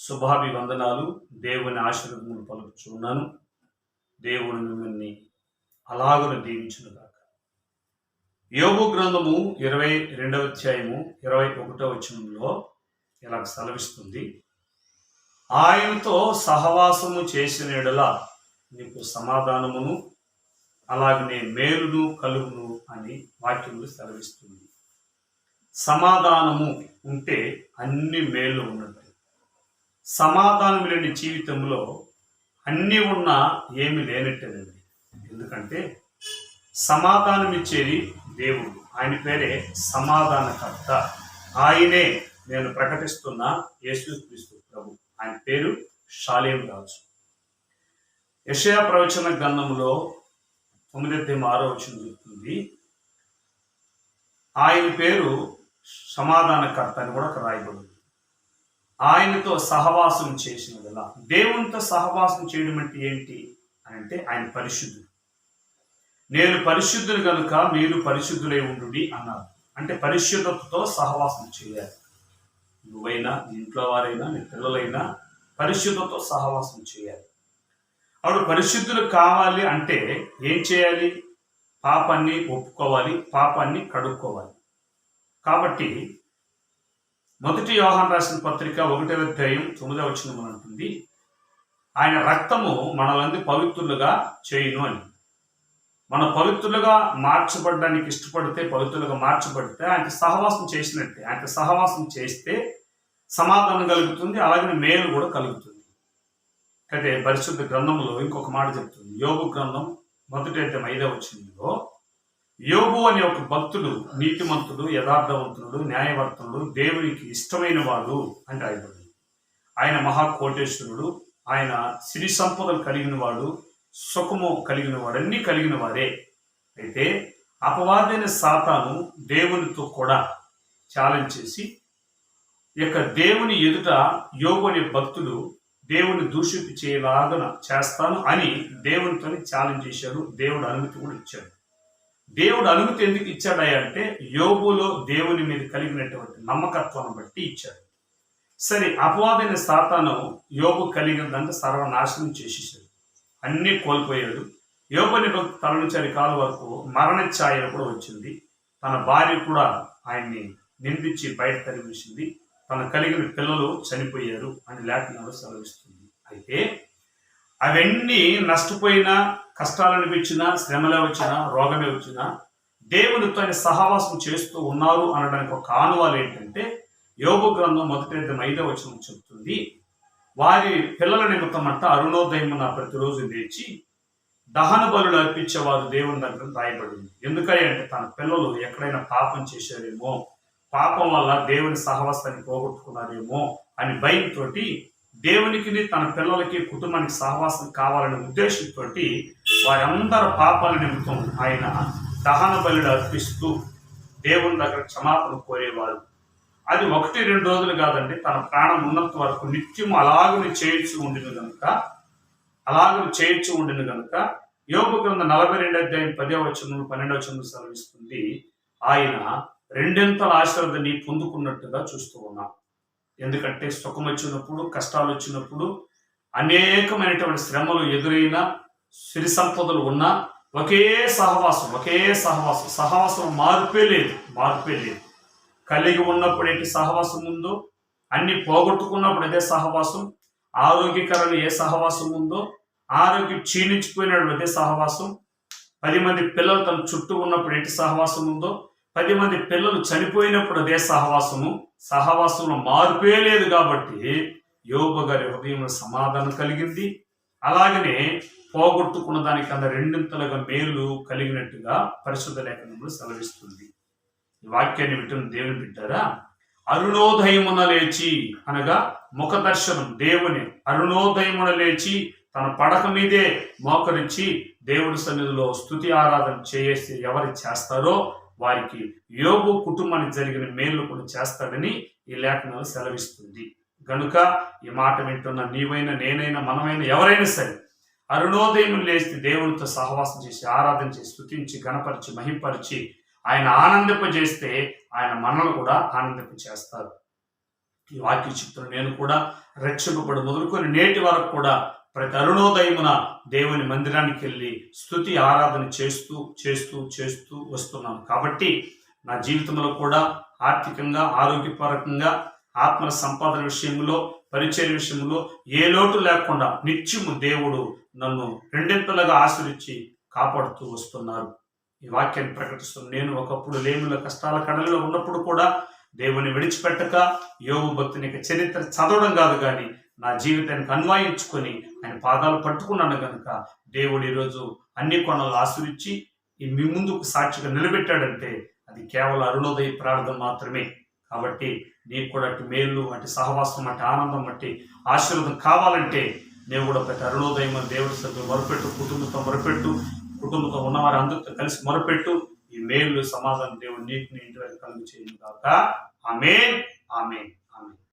శుభాభివందనాలు. దేవుని ఆశీర్వదములు పలుకుచున్నాను. దేవుని మిమ్మల్ని అలాగను దీవించునుగాక. యోగు గ్రంథము ఇరవై రెండవ అధ్యాయము ఇరవై ఒకటో వచనంలో ఇలా సెలవిస్తుంది. ఆయనతో సహవాసము చేసిన ఎడల నీకు సమాధానమును అలాగనే మేలును కలుగును అని వాక్యములు సెలవిస్తుంది. సమాధానము ఉంటే అన్ని మేలు ఉన్నట్టు సమాధానం లేని జీవితంలో అన్నీ ఉన్నా ఏమి లేనట్టేనండి ఎందుకంటే సమాధానం ఇచ్చేది దేవుడు. ఆయన పేరే సమాధానకర్త. ఆయనే నేను ప్రకటిస్తున్న యేసుక్రీస్తు ప్రభు. ఆయన పేరు షాలేం రాజు. యషయా ప్రవచన గ్రంథంలో తొమ్మిది ఆరో వచ్చిన చెప్తుంది. ఆయన పేరు సమాధానకర్త అని కూడా రాయబడింది. ఆయనతో సహవాసం చేసినదిలా దేవునితో సహవాసం చేయడం అంటే ఏంటి అని అంటే ఆయన పరిశుద్ధుడు. నేను పరిశుద్ధులు కనుక మీరు పరిశుద్ధులై ఉండు అన్నారు. అంటే పరిశుద్ధతతో సహవాసం చేయాలి. నువ్వైనా ఇంట్లో వారైనా నీ పిల్లలైనా పరిశుద్ధతో సహవాసం చేయాలి. ఆవిడ పరిశుద్ధులు కావాలి అంటే ఏం చేయాలి? పాపాన్ని ఒప్పుకోవాలి పాపాన్ని కడుక్కోవాలి. కాబట్టి మొదటి యోహాన్ రాసిన పత్రిక ఒకటవ అధ్యాయం తొమ్మిదవ వచ్చిన అంటుంది. ఆయన రక్తము మనలంది పవిత్రులుగా చేయును అని. మన పవిత్రులుగా మార్చబడడానికి ఇష్టపడితే పవిత్రులుగా మార్చబడితే ఆయనకి సహవాసం చేసినట్టే ఆయనకి సహవాసం చేస్తే సమాధానం కలుగుతుంది అలాగే మేలు కూడా కలుగుతుంది. అయితే పరిశుద్ధ గ్రంథంలో ఇంకొక మాట చెప్తుంది. యోగు గ్రంథం మొదటి అయితే ఐదవ వచ్చిందో యోగు అనే ఒక భక్తుడు నీతిమంతుడు యథార్థవంతుడు న్యాయవర్తనుడు దేవునికి ఇష్టమైన వాడు అంటే ఆయన ఆయన మహాకోటేశ్వరుడు ఆయన సిరి సంపదలు కలిగిన వాడు సుఖము కలిగిన వాడు అన్నీ కలిగిన వారే. అయితే అపవాదైన సాతాను దేవునితో కూడా ఛాలెంజ్ చేసి యొక్క దేవుని ఎదుట యోగు అనే భక్తుడు దేవుని దూషింపు చేయలాగన చేస్తాను అని దేవునితో ఛాలెంజ్ చేశాడు దేవుడు అనుమతి కూడా ఇచ్చాడు. దేవుడు అనుమతి ఎందుకు ఇచ్చాడయ్యా అంటే యోగులో దేవుని మీద కలిగినటువంటి నమ్మకత్వాన్ని బట్టి ఇచ్చాడు. సరే అపవాదైన సాతాను యోగు కలిగినదంటే సర్వనాశనం చేసేసాడు. అన్నీ కోల్పోయాడు. యోగుని తల నుంచి అరికాల వరకు మరణ ఛాయ కూడా వచ్చింది. తన భార్య కూడా ఆయన్ని నిందించి బయట తరిమేసింది తన కలిగిన పిల్లలు చనిపోయారు అని లేఖనాలు సెలవిస్తుంది. అయితే అవన్నీ నష్టపోయినా కష్టాలు అనిపించినా శ్రమలే వచ్చినా రోగమే వచ్చినా దేవునితో ఆయన సహవాసం చేస్తూ ఉన్నారు అనడానికి ఒక ఆనువాలు ఏంటంటే యోగ గ్రంథం మొదటి ఐదవ వచనం చెబుతుంది వారి పిల్లల నిమిత్తం అంట అరుణోదయమున ప్రతిరోజు లేచి దహన బలులు అర్పించేవారు దేవుని దగ్గర రాయబడింది. ఎందుకని అంటే తన పిల్లలు ఎక్కడైనా పాపం చేశారేమో పాపం వల్ల దేవుని సహవాసాన్ని పోగొట్టుకున్నారేమో అని భయంతో దేవునికి తన పిల్లలకి కుటుంబానికి సహవాసం కావాలనే ఉద్దేశంతో వారందరి పాపాల నిమిత్తం ఆయన దహన బలిని అర్పిస్తూ దేవుని దగ్గర క్షమాపణ కోరేవారు. అది ఒకటి రెండు రోజులు కాదండి తన ప్రాణం ఉన్నంత వరకు నిత్యం అలాగని చేయొచ్చు ఉండిన కనుక అలాగని చేయొచ్చు ఉండిన కనుక యోగ గ్రంథ నలభై రెండు అధ్యాయం పదే వచనం పన్నెండు వచనం సెలవిస్తుంది ఆయన రెండింతల ఆశీర్వాదాన్ని పొందుకున్నట్టుగా చూస్తూ ఉన్నాం. ఎందుకంటే సుఖం వచ్చినప్పుడు కష్టాలు వచ్చినప్పుడు అనేకమైనటువంటి శ్రమలు ఎదురైనా సిరి సంపదలు ఉన్నా ఒకే సహవాసం ఒకే సహవాసం. సహవాసం మార్పే లేదు మార్పే లేదు. కలిగి ఉన్నప్పుడు ఏంటి సహవాసం ఉందో అన్ని పోగొట్టుకున్నప్పుడు అదే సహవాసం. ఆరోగ్యకరణ ఏ సహవాసం ఉందో ఆరోగ్యం క్షీణించిపోయినప్పుడు అదే సహవాసం. పది మంది పిల్లలు తన చుట్టూ ఉన్నప్పుడు ఏంటి సహవాసం ఉందో పది మంది పిల్లలు చనిపోయినప్పుడు అదే సహవాసము. సహవాసంలో మార్పే లేదు కాబట్టి యోగ గారి హృదయంలో సమాధానం కలిగింది. అలాగనే పోగొట్టుకున్న దానికన్నా రెండింతలుగా మేలు కలిగినట్టుగా పరిశుద్ధ లేఖనంలో సెలవిస్తుంది. ఈ వాక్యాన్ని వింటున్న దేవుని బిడ్డారా అరుణోదయమున లేచి అనగా ముఖ దర్శనం దేవుని అరుణోదయమున లేచి తన పడక మీదే మోకరించి దేవుడి సన్నిధిలో స్థుతి ఆరాధన చేసి ఎవరు చేస్తారో వారికి యోగు కుటుంబానికి జరిగిన మేలు కూడా చేస్తాడని ఈ లేఖనం సెలవిస్తుంది. గనుక ఈ మాట వింటున్న నీవైనా నేనైనా మనమైనా ఎవరైనా సరే అరుణోదయం లేచి దేవునితో సహవాసం చేసి ఆరాధన చేసి స్థుతించి గణపరిచి మహింపరిచి ఆయన ఆనందింపజేస్తే ఆయన మనల్ని కూడా ఆనందింప చేస్తారు ఈ వాక్య చిత్రం నేను కూడా రక్షింపబడి మొదలుకొని నేటి వరకు కూడా ప్రతి అరుణోదయమున దేవుని మందిరానికి వెళ్ళి స్థుతి ఆరాధన చేస్తూ చేస్తూ చేస్తూ వస్తున్నాను. కాబట్టి నా జీవితంలో కూడా ఆర్థికంగా ఆరోగ్యపరకంగా ఆత్మ సంపాదన విషయంలో పరిచయ విషయంలో ఏ లోటు లేకుండా నిత్యము దేవుడు నన్ను రెండింతలుగా ఆశ్రయించి కాపాడుతూ వస్తున్నారు. ఈ వాక్యాన్ని ప్రకటిస్తున్నాను నేను ఒకప్పుడు లేముల కష్టాల కడలిలో ఉన్నప్పుడు కూడా దేవుని విడిచిపెట్టక యోగు భక్తుని యొక్క చరిత్ర చదవడం కాదు కానీ నా జీవితానికి అన్వయించుకొని ఆయన పాదాలు పట్టుకున్నాను కనుక దేవుడు ఈరోజు అన్ని కొనలు ఆశ్రయించి మీ ముందుకు సాక్షిగా నిలబెట్టాడంటే అది కేవలం అరుణోదయ ప్రార్థన మాత్రమే. కాబట్టి నీకు కూడా అటు మేలు అటు సహవాసం అటు ఆనందం అట్టి ఆశీర్వాదం కావాలంటే నేను కూడా ప్రతి అరుణోదయం అని దేవుడి సభ్యులు మొరపెట్టు కుటుంబంతో మొరపెట్టు కుటుంబంతో ఉన్నవారు అందరితో కలిసి మొరపెట్టు ఈ మేలు సమాధానం దేవుడు నీకు నీ ఇంటి వరకు కలుగు చేయను కాక ఆమె ఆమె